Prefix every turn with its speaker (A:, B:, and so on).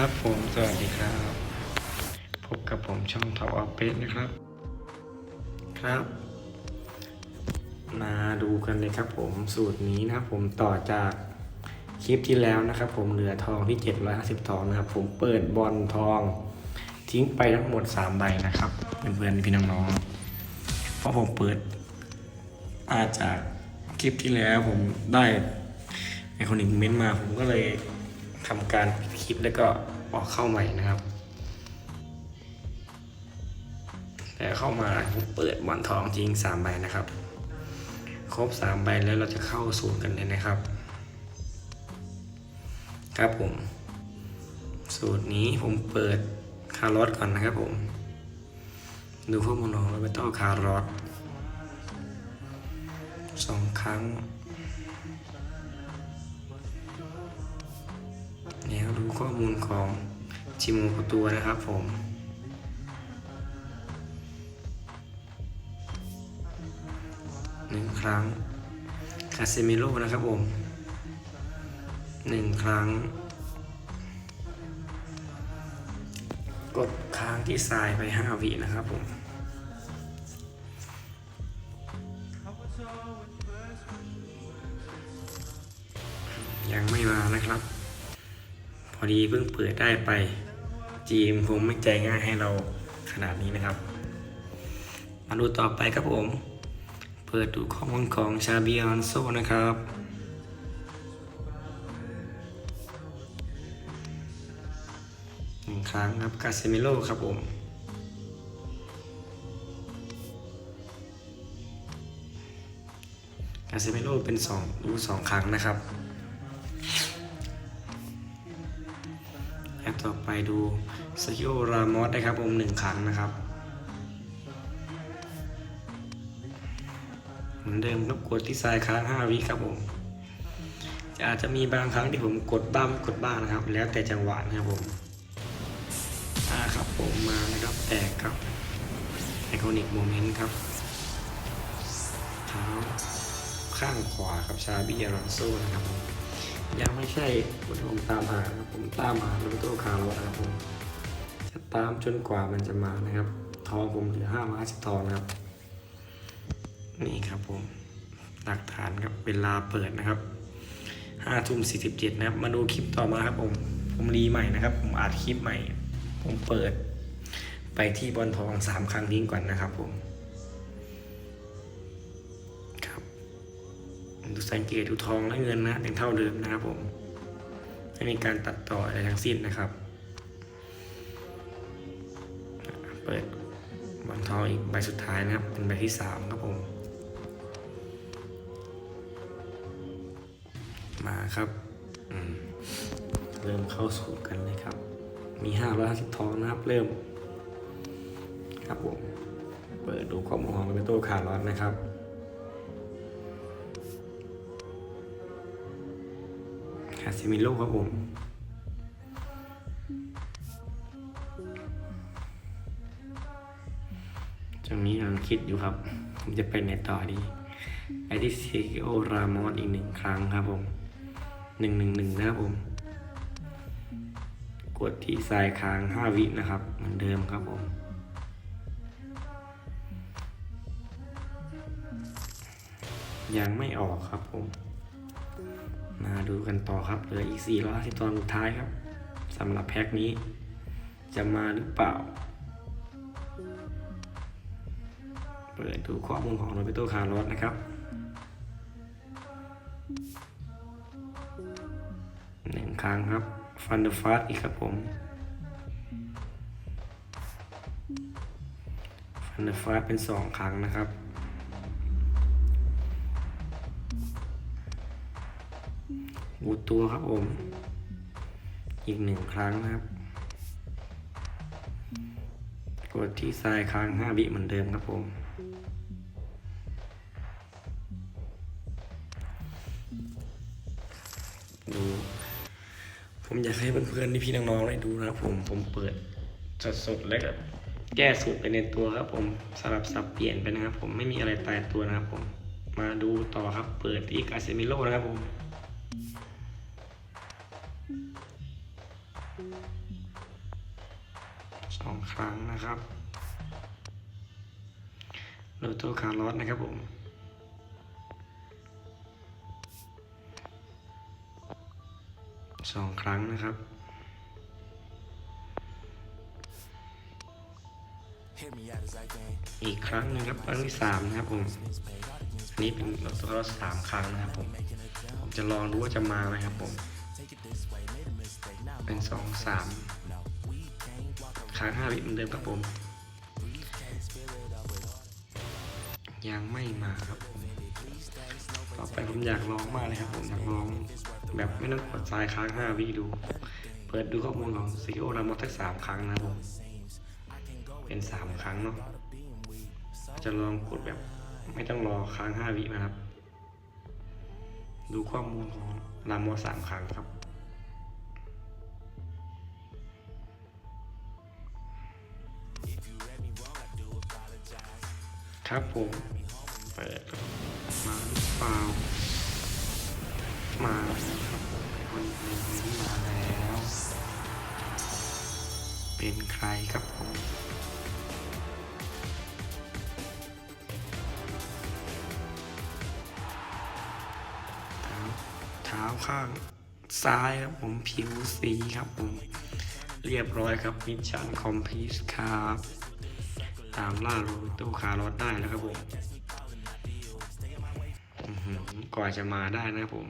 A: ครับผมสวัสดีครับ พบกับผมช่องท็อปออฟเปนะครับ ครับ มาดูกันเลยครับผมสูตรนี้นะครับผมต่อจากคลิปที่แล้วนะครับ ผมเหลือทองที่ 750ทองนะครับ ผมเปิดบอลทองทิ้งไปทั้งหมด 3 ใบนะครับเพื่อนๆพี่น้องๆเพราะผมเปิดอาจากคลิปที่แล้วผมได้ไอคอนิกเมนต์มาผมก็เลยทำการปิดคลิปแล้วก็ ออกเข้าใหม่นะครับ แต่เข้ามาเปิดบอลทองจริง3ใบนะครับ ครบ3ใบแล้วเราจะเข้าสูตรกันเลยนะครับ ครับผม สูตรนี้ผมเปิดคาร์ลอตก่อนนะครับผม ดูข้อมูลของโรเบโตคาร์ลอตสองครั้งแล้วดู ข้อมูลของจิมูประตูนะครับผมหนึ่งครั้งคาเซมิโลนะครับผมหนึ่งครั้ง กดค้างที่ทรายไป 5 วินะครับผมยังไม่มานะครับ พอดีเพิ่งเปิดได้ไปจีมคงไม่ใจง่ายให้เราขนาดนี้นะครับ มาดูต่อไปครับผม เปิดดูข้อมูลของชาบิออนโซนะครับหนึ่งครั้งครับกาเซมิโลครับผมกาเซมิโลเป็นสองดูสองครั้งนะครับ ต่อไปดูสกิโอรามอสได้ครับผมหนึ่งครั้งนะครับ เหมือนเดิมครับกดที่ทรายค้าง5วิครับผมจะอาจจะมีบางครั้งที่ผมกดบ้างไม่กดบ้างนะครับ แล้วแต่จังหวะนะครับผมอ่าครับผมมานะครับแตกครับไอคอนิกโมเมนต์ครับเท้าข้างขวาครับชาบิอารอนโซนะครับผม ยังไม่ใช่คนผมตามหาครับผมตามหาโรเบโตคาร์ลนะครับผมจะตามจนกว่ามันจะมานะครับ ทองผมเหลือห้ามาสิบทองนะครับ นี่ครับผมหลักฐานครับเวลาเปิดนะครับห้าทุ่มสี่สิบเจ็ดนะครับ มาดูคลิปต่อมาครับผมผมรีใหม่นะครับ ผมอัดคลิปใหม่ ผมเปิด ไปที่บอลทองสามครั้งทิ้งก่อนนะครับผม ดูสังเกตดูทองและเงินนะยังเท่าเดิมนะครับผมไม่มีการตัดต่ออะไรทั้งสิ้นนะครับ เปิดบอลทองอีกใบสุดท้ายนะครับ เป็นใบที่สามครับผม มาครับ เริ่มเข้าสู่กันเลยครับ มีห้าร้อยห้าสิบทองนะครับ เริ่ม ครับผม เปิดดูข้อมูลของโรเบโตคาร์ลอสนะครับ คาซิมิโลครับผม จังนี้กำลังคิดอยู่ครับ ผมจะไปไหนต่อดีไอที่เซกิโอรามอสอีกหนึ่งครั้งครับผมหนึ่งหนึ่งหนึ่งนะครับผม กดที่ทรายค้าง5วินะครับ เหมือนเดิมครับผมยังไม่ออกครับผม มาดูกันต่อครับ เหลืออีก 4 5 0 ตอนสุดท้ายครับสำหรับแพ็คนี้ จะมาหรือเปล่า เปิดดูข้อมูลของโรเบโตคาร์ลอสนะครับหนึ่งครั้งครับ ฟันเดอร์ฟาสอีกครับผม ฟันเดอร์ฟาสเป็นสองครั้งนะครับ หูตัวครับผม อีกหนึ่งครั้งนะครับ กดที่ทรายค้าง5วิเหมือนเดิมครับผม ดู ผมอยากให้เพื่อนๆที่พี่น้องๆได้ดูนะครับผม ผมเปิดสดๆแล้วก็แก้สูตรไปในตัวครับผมสลับสับเปลี่ยนไปนะครับผมไม่มีอะไรตายตัวนะครับผม มาดูต่อครับเปิดที่กาเซมิโลนะครับผม สองครั้งนะครับโลโต้คาร์ลอสนะครับผมสองครั้งนะครับ อีกครั้งหนึงครับครั้งที่สามนะครับผม อันนี้เป็นโลโต้คาร์ลอสสามครั้งนะครับผม จะลองดูว่าจะมาไหมครับผม เป็นสองสามครั้งห้าวิเหมือนเดิมครับผม ยังไม่มาครับผม ต่อไปผมอยากลองมากเลยครับผมอยากลองแบบไม่ต้องกดทรายค้างห้าวิดู เปิดดูข้อมูลของซีโอรามอสักสามครั้งนะครับผม เป็นสามครั้งเนาะจะลองกดแบบไม่ต้องรอค้างห้าวินะครับ ดูข้อมูลของรามอสามครั้งครับ ครับผมเปิดมาหรือเปล่ามาครับคนนี้มาแล้ว เป็นใครครับผม เท้าข้างซ้ายครับผมผิวสีครับผม เรียบร้อยครับมิชชั่นคอมพลีทครับ ตามล่าโรตู้คาร์ลอดได้แล้วครับผมก่อนจะมาได้นะครับผม